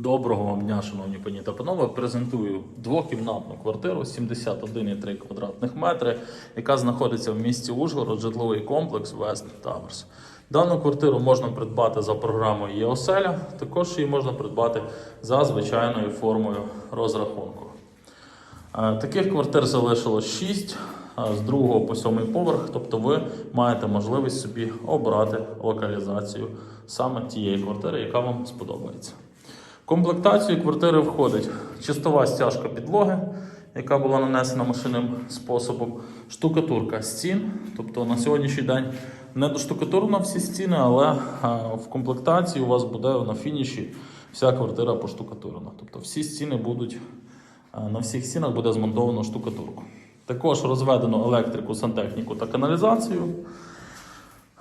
Доброго вам дня, шановні пані та панове. Презентую двокімнатну квартиру 71,3 квадратних метри, яка знаходиться в місті Ужгород, житловий комплекс West Towers. Дану квартиру можна придбати за програмою ЄОСЕЛЯ, також її можна придбати за звичайною формою розрахунку. Е, Таких квартир залишилось 6 з другого по сьомий поверх, тобто ви маєте можливість собі обрати локалізацію саме тієї квартири, яка вам сподобається. Комплектацію квартири входить чистова стяжка підлоги, яка була нанесена машинним способом, штукатурка стін. Тобто на сьогоднішній день не доштукатурена всі стіни, але е, в комплектації у вас буде на фініші вся квартира поштукатурена. Тобто всі стіни будуть е, на всіх стінах буде змонтовано штукатурку. Також розведено електрику, сантехніку та каналізацію.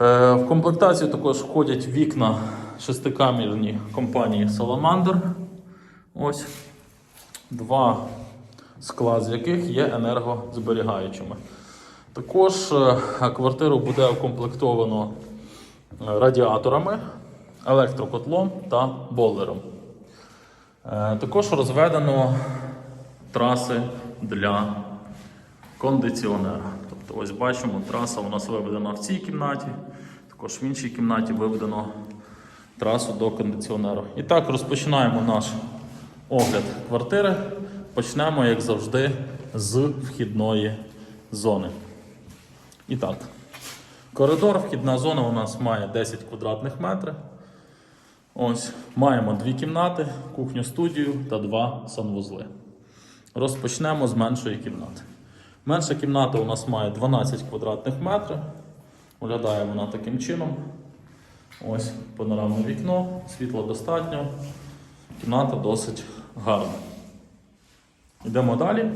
Е, В комплектацію також входять вікна шестикамірні компанії Salamander. Ось два скла, з яких є енергозберігаючими. Також е, квартиру буде укомплектовано е, радіаторами, електрокотлом та бойлером. Е, Також розведено траси для кондиціонера. Тобто, ось бачимо, траса у нас виведена в цій кімнаті, також в іншій кімнаті виведено трасу до кондиціонера. І так розпочинаємо наш огляд квартири. Почнемо, як завжди, з вхідної зони. І так, коридор, вхідна зона у нас має 10 квадратних метрів. Ось, маємо дві кімнати, кухню студію та два санвузли. Розпочнемо з меншої кімнати. Менша кімната у нас має 12 квадратних метрів. Виглядає вона таким чином. Ось панорамне вікно, світла достатньо. Кімната досить гарна. Йдемо далі.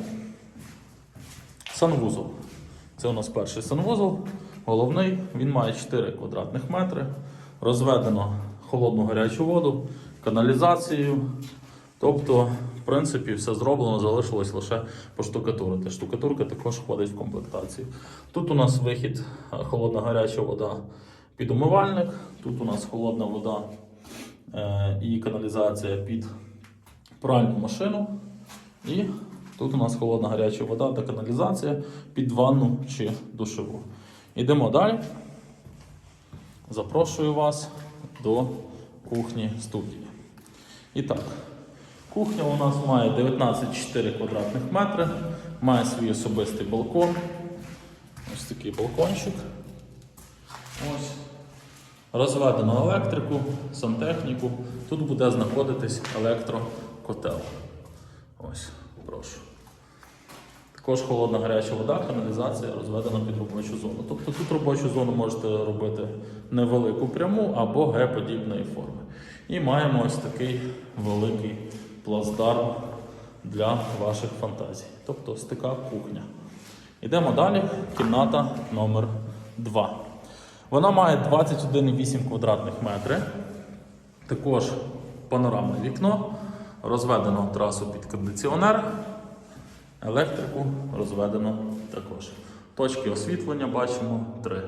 Санвузол. Це у нас перший санвузол. Головний, він має 4 квадратних метри. Розведено холодну гарячу воду, каналізацію. Тобто, в принципі, все зроблено, залишилось лише поштукатурити. Штукатурка також входить в комплектацію. Тут у нас вихід е, холодна гаряча вода під умивальник, тут у нас холодна вода е, і каналізація під пральну машину. І тут у нас холодна гаряча вода та каналізація під ванну чи душову. Йдемо далі. Запрошую вас до кухні студії. І так, кухня у нас має 19,4 квадратних метри, має свій особистий балкон. Ось такий балкончик. Ось. Розведено електрику, сантехніку. Тут буде знаходитись електрокотел. Ось, прошу. Також холодна гаряча вода, каналізація розведена під робочу зону. Тобто тут робочу зону можете робити невелику пряму або Г-подібної форми. І маємо ось такий великий плацдарм для ваших фантазій. Тобто ось така кухня. Йдемо далі. Кімната номер 2. Вона має 21,8 квадратних метрів. Також панорамне вікно, розведено трасу під кондиціонер. Електрику розведено також. Точки освітлення бачимо три.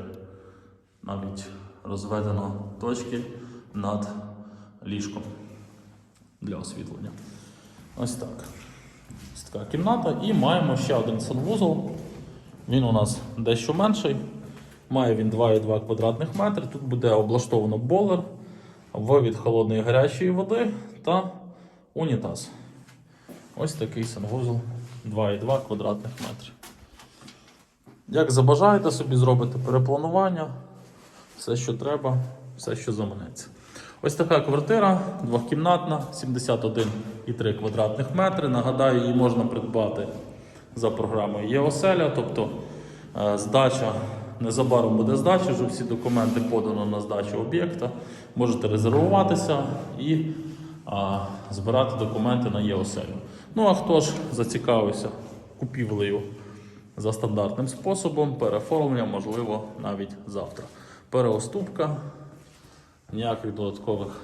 Навіть розведено точки над ліжком для освітлення. Ось так. Ось така кімната. І маємо ще один санвузол. Він у нас дещо менший. Має він 2,2 квадратних метри. Тут буде облаштовано бойлер, вивід холодної гарячої води та унітаз. Ось такий санвузол 2,2 квадратних метри. Як забажаєте собі зробити перепланування, все, що треба, все, що заманеться. Ось така квартира, двохкімнатна, 71,3 квадратних метри. Нагадаю, її можна придбати за програмою ЄОСЕЛЯ, тобто е, здача, незабаром буде здача, вже всі документи подано на здачу об'єкта. Можете резервуватися і а, збирати документи на ЄОСЕЛю. Ну а хто ж зацікавився купівлею за стандартним способом, переоформлення, можливо, навіть завтра. Переоступка, ніяких додаткових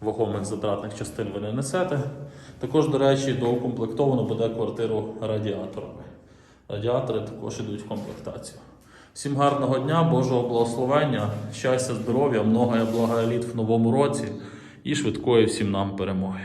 вагомих затратних частин ви не несете. Також, до речі, доукомплектовано буде квартиру радіаторами. Радіатори також йдуть в комплектацію. Всім гарного дня, Божого благословення, щастя, здоров'я, много блага літ в новому році і швидкої всім нам перемоги.